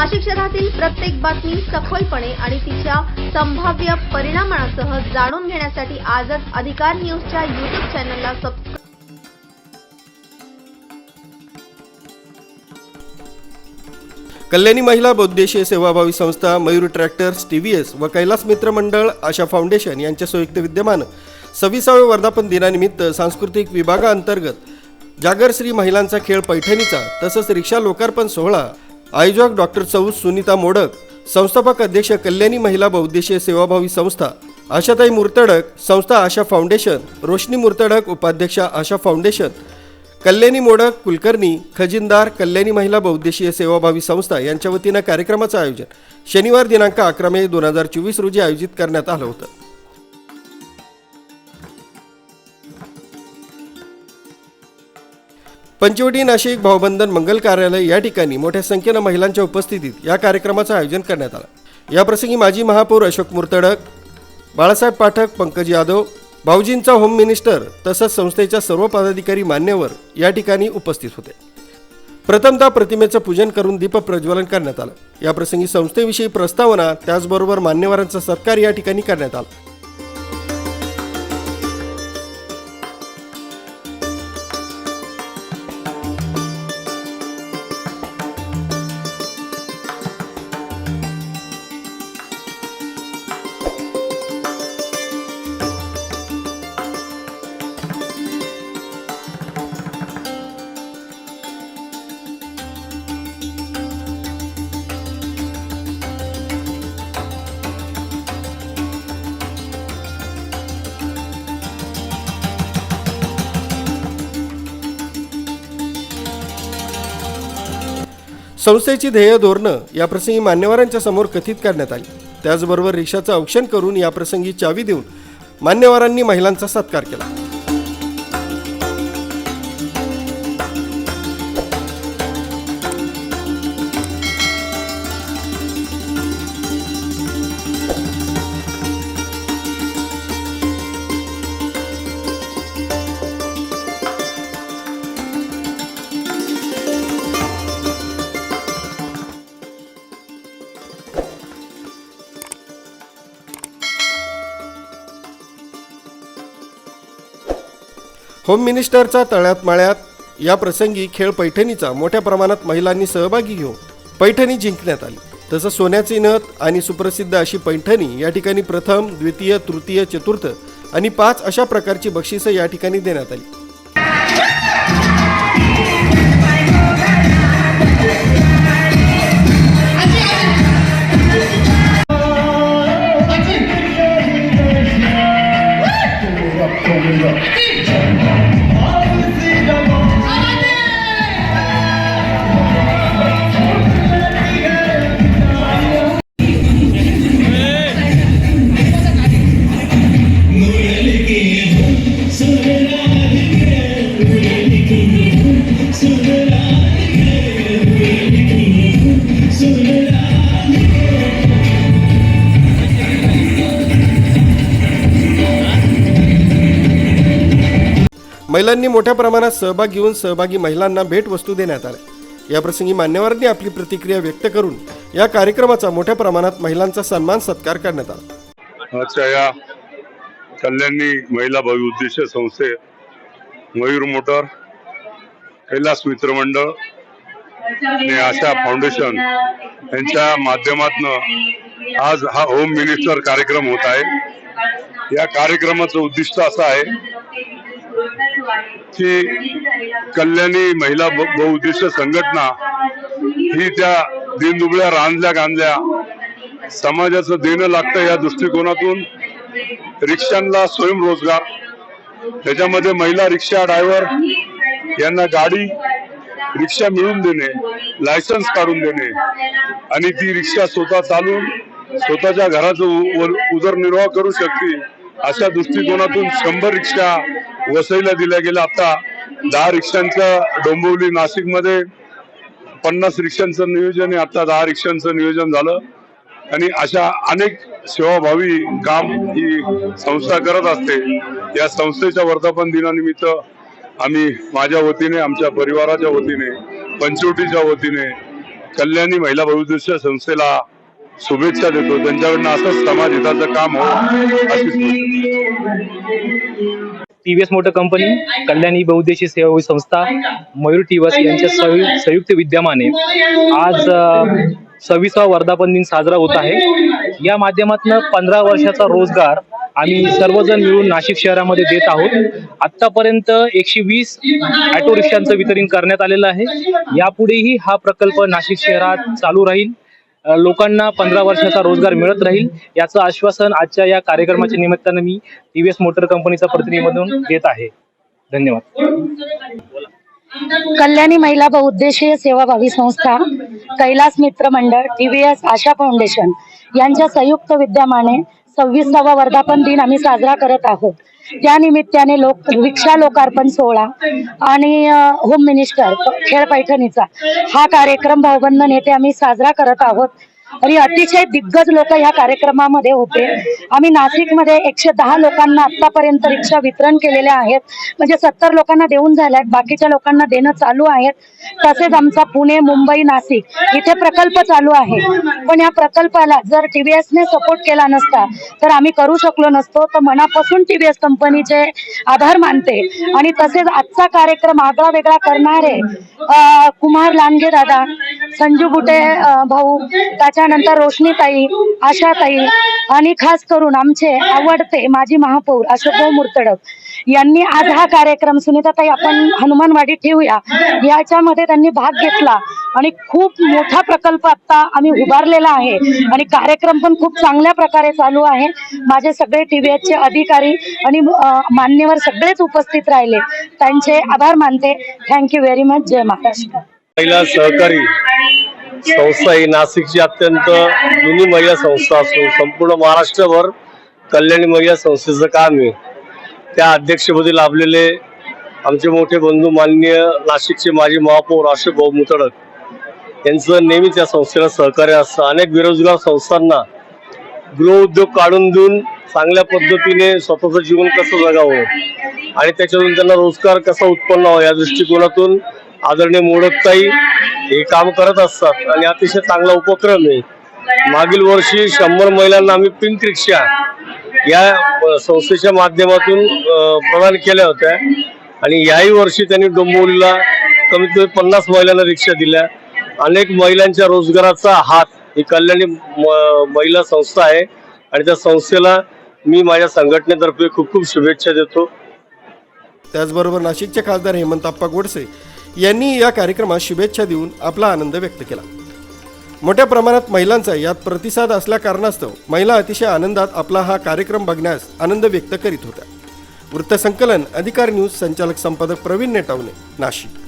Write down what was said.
नाशिक शहरातील प्रत्येक बातमी सखोलपणे आणि तिच्या संभाव्य परिणामांसह जाणून घेण्यासाठी आजच अधिकार न्यूजच्या युट्यूब चॅनलला सबस्क्राईब कल्याणी महिला बौद्देशीय सेवाभावी संस्था Mayur tractors T V S व कैलास मित्र मंडळ आशा फाउंडेशन यांच्या संयुक्त विद्यमानं सव्वीसाव्या वर्धापन दिनानिमित्त सांस्कृतिक विभागाअंतर्गत जागरश्री महिलांचा खेळ पैठणीचा तसंच रिक्षा लोकार्पण सोहळा आयोजक डॉक्टर सौ सुनीता मोडक संस्थापक अध्यक्ष कल्याणी महिला बौद्देशीय सेवाभावी संस्था आशाताई मुर्तडक संस्था आशा फाउंडेशन रोशनी मुर्तडक उपाध्यक्षा आशा फाउंडेशन कल्याणी मोडक कुलकर्णी खजिनदार कल्याणी महिला बौद्देशीय सेवाभावी संस्था यांच्या वतीनं कार्यक्रमाचं आयोजन शनिवार दिनांक अकरा मे दोन हजार चोवीस रोजी आयोजित करण्यात आलं होतं. पंचवटी नाशिक भावबंधन मंगल कार्यालय या ठिकाणी मोठ्या संख्येनं महिलांच्या उपस्थितीत या कार्यक्रमाचं आयोजन करण्यात आलं. याप्रसंगी माजी महापौर अशोक मुर्तडक बाळासाहेब पाठक पंकज यादव भाऊजींचा होम मिनिस्टर तसंच संस्थेच्या सर्व पदाधिकारी मान्यवर या ठिकाणी उपस्थित होते. प्रथमतः प्रतिमेचं पूजन करून दीप प्रज्वलन करण्यात आलं. याप्रसंगी संस्थेविषयी प्रस्तावना त्याचबरोबर मान्यवरांचा सत्कार या ठिकाणी करण्यात आला. संस्थेची ध्येय धोरणं याप्रसंगी मान्यवरांच्या समोर कथित करण्यात आली. त्याचबरोबर रिक्षाचं औक्षण करून याप्रसंगी चावी देऊन मान्यवरांनी महिलांचा सत्कार केला. होम मिनिस्टरचा तळ्यात माळ्यात या प्रसंगी खेळ पैठणीचा मोठ्या प्रमाणात महिलांनी सहभागी घेऊन पैठणी जिंकण्यात आली. तसं सोन्याची नथ आणि सुप्रसिद्ध अशी पैठणी या ठिकाणी प्रथम द्वितीय तृतीय चतुर्थ आणि पाच अशा प्रकारची बक्षिसं या ठिकाणी देण्यात आली. महिलांनी मोठ्या प्रमाणात सहभाग घेऊन सहभागी महिलांना भेटवस्तू देण्यात आल्या. याप्रसंगी मान्यवरांनी आपली प्रतिक्रिया व्यक्त करून या कार्यक्रमाचा मोठ्या प्रमाणात महिलांचा सन्मान सत्कार करण्यात आला. आजच्या या कल्याणी महिला भावी उद्देश संस्थे मयूर मोटर कैलास मित्र मंडळ आणि आशा फाउंडेशन यांच्या माध्यमातून आज हा होम मिनिस्टर कार्यक्रम होत आहे. या कार्यक्रमाचं उद्दिष्ट असं आहे की कल्याणी महिला बहुउद्देश संघटना ही त्या दिनदुबळ्या रांजल्या गांजल्या समाजाचं देणं लागतं या दृष्टिकोनातून रिक्षांना स्वयंरोजगार त्याच्यामध्ये महिला रिक्षा ड्रायव्हर यांना गाडी रिक्षा मिळवून देणे लायसन्स काढून देणे आणि ती रिक्षा स्वतः चालून स्वतःच्या घराचा उदरनिर्वाह करू शकते अशा दृष्टिकोनातून शंभर रिक्षा वसईला दिल्या गेल्या. आता दहा रिक्षांचं डोंबिवली नाशिकमध्ये पन्नास रिक्षांचं नियोजन आहे. आता दहा रिक्षांचं नियोजन झालं. आणि अशा अनेक सेवाभावी काम ही संस्था करत असते. या संस्थेच्या वर्धापन दिनानिमित्त आम्ही माझ्या वतीने आमच्या परिवाराच्या वतीने पंचवटीच्या वतीने कल्याणी महिला भविष्य संस्थेला शुभेच्छा देतो. त्यांच्याकडनं असंच समाज हिताचं काम हो अशीच टीव्हीएस मोटर कंपनी कल्याणी बहुउद्देशीय सेवा संस्था मयूर टीव्हीएस यांच्या संयु- संयुक्त विद्यमाने आज सव्वीसावा वर्धापन दिन साजरा होत आहे. या माध्यमातून पंधरा वर्षाचा रोजगार आम्ही सर्वजण मिळून नाशिक शहरामध्ये देत आहोत. आतापर्यंत एकशे वीस ऑटो रिक्षांचं वितरण करण्यात आलेलं आहे. यापुढेही हा प्रकल्प नाशिक शहरात चालू राहील. लोकांना पंधरा वर्षाचा रोजगार मिळत राहील. याचं आश्वासन आजच्या या कार्यक्रमाच्या निमित्तानं मी टीव्हीएस मोटर कंपनीचा प्रतिनिधी म्हणून देत आहे. धन्यवाद. कल्याणी महिला बहुउद्देशीय सेवाभावी संस्था कैलास मित्र मंडळ टीव्हीएस आशा फाउंडेशन यांच्या संयुक्त विद्यमाने सव्वीसावा वर्धापन दिन आम्ही साजरा करत आहोत. त्या निमित्ताने लोक रिक्षा लोकार्पण सोहळा आणि होम मिनिस्टर खेळ पैठणीचा हा कार्यक्रम भाऊबंद नेते आम्ही साजरा करत आहोत. आणि अतिशय दिग्गज लोक या कार्यक्रमामध्ये होते. आम्ही नाशिकमध्ये एकशे दहा लोकांना आतापर्यंत रिक्षा वितरण केलेल्या आहेत. म्हणजे सत्तर लोकांना देऊन झाल्यात बाकीच्या लोकांना देणं चालू आहेत. तसेच आमचा पुणे मुंबई नाशिक इथे प्रकल्प चालू आहे. पण या प्रकल्पाला जर टीव्हीएस ने सपोर्ट केला नसता तर आम्ही करू शकलो नसतो. तर मनापासून टीव्हीएस कंपनीचे आभार मानते. आणि तसेच आजचा कार्यक्रम आगळा वेगळा करणारे कुमार लांडगे दादा संजू बुटे भाऊ त्याच्यानंतर रोशनीताई आशाताई आणि खास करून आमचे आवडते माजी महापौर अशोकभाऊ मुर्तडक यांनी आज हा कार्यक्रम सुनीताताई आपण हनुमानवाडी ठेवूया याच्यामध्ये त्यांनी भाग घेतला आणि खूप मोठा प्रकल्प आता आम्ही उभारलेला आहे आणि कार्यक्रम पण खूप चांगल्या प्रकारे चालू आहे. माझे सगळे टीव्हीएसचे अधिकारी आणि मान्यवर सगळेच उपस्थित राहिले. त्यांचे आभार मानते. Thank you very much. जय महाराष्ट्र महिला सहकारी संस्था ही नाशिकची अत्यंत जुनी महिला संस्था असून संपूर्ण महाराष्ट्रभर कल्याणी महिला संस्थेचं काम आहे. त्या अध्यक्षपदी लाभलेले आमचे मोठे बंधू माननीय नाशिकचे माजी महापौर अशोक भाऊ मुतडक यांचं नेहमीच या संस्थेला सहकार्य असतं. अनेक बेरोजगार संस्थांना गृहउद्योग काढून देऊन चांगल्या पद्धतीने स्वतःचं जीवन कसं जगावं आणि त्याच्यातून त्यांना रोजगार कसा उत्पन्न व्हावा या दृष्टिकोनातून आदरणीय मोडकताई हे काम करत असतात आणि अतिशय चांगला उपक्रम आहे. मागील वर्षी शंभर महिलांना आम्ही पिंक रिक्षा या संस्थेच्या माध्यमातून प्रदान केल्या होत्या. आणि याही वर्षी त्यांनी डोंबिवलीला कमीत कमी पन्नास महिलांना रिक्षा दिल्या. अनेक महिलांच्या रोजगाराचा हात ही कल्याणी म- महिला संस्था आहे. आणि त्या संस्थेला मी माझ्या संघटनेतर्फे खूप खूप शुभेच्छा देतो. त्याचबरोबर नाशिकचे खासदार हेमंत आप्पा गोडसे यांनी या कार्यक्रमात शुभेच्छा देऊन आपला आनंद व्यक्त केला. मोठ्या प्रमाणात महिलांचा यात प्रतिसाद असल्या कारणास्तव महिला अतिशय आनंदात आपला हा कार्यक्रम बघण्यास आनंद व्यक्त करीत होत्या. वृत्तसंकलन अधिकार न्यूज संचालक संपादक प्रवीण नेटावणे नाशिक.